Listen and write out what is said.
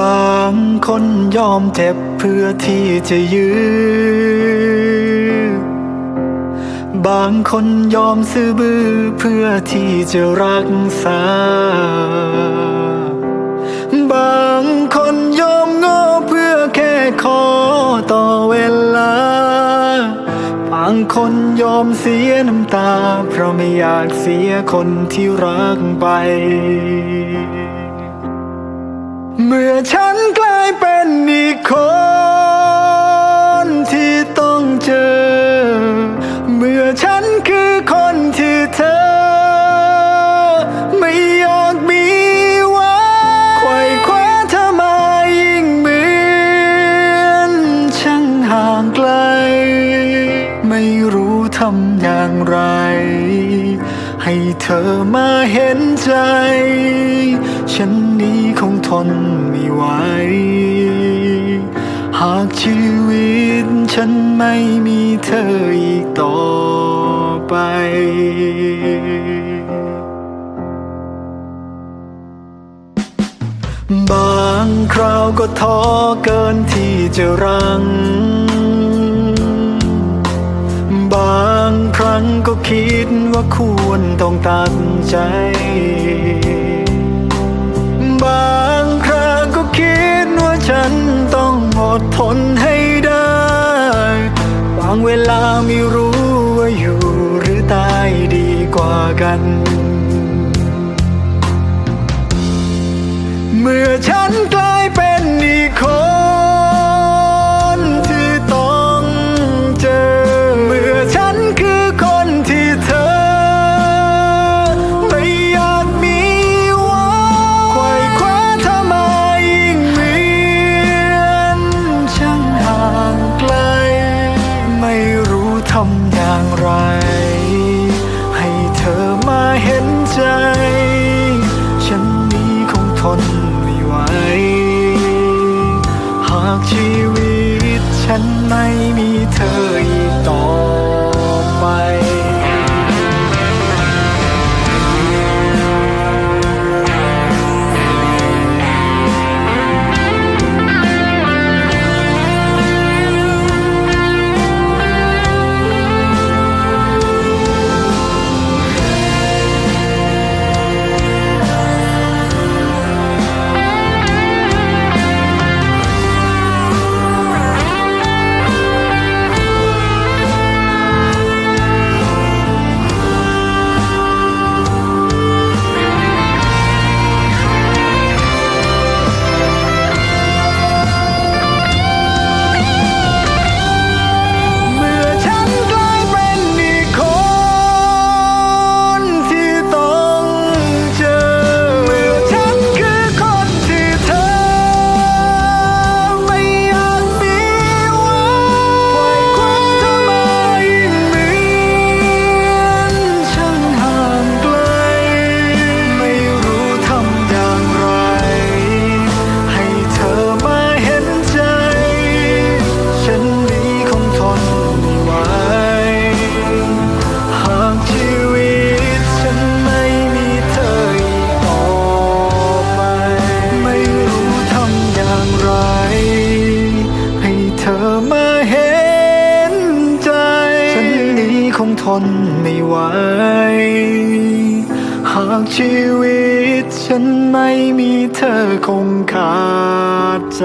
บางคนยอมเจ็บเพื่อที่จะยื้อบางคนยอมซื้อบื้อเพื่อที่จะรักษา บางคนยอมโง่เพื่อแค่ขอต่อเวลา บางคนยอมเสียน้ำตา เพราะไม่อยากเสียคนที่รักไป เมื่อฉันกลายเป็นอีกคนที่ต้องเจอ เมื่อฉันคือคนที่เธอ ไม่อยากมีไว้ไขว่คว้าเธอมายิ่งเหมือนช่างห่างไกล ไม่รู้ทำอย่างไร ให้เธอมาเห็นใจ ฉันนี้คงทนไม่ไหว หากชีวิตฉันไม่มีเธออีกต่อไปบางคราวก็ท้อเกินที่จะรัง ต้องตัดใจ บางครั้งก็คิดว่าฉันต้องอดทนให้ได้ บางเวลาไม่รู้ว่าอยู่หรือตายดีกว่ากัน เมื่อฉันกลายเป็นอีกคน ไม่มี คงทนไม่ไหว หากชีวิตฉันไม่มีเธอคงขาดใจ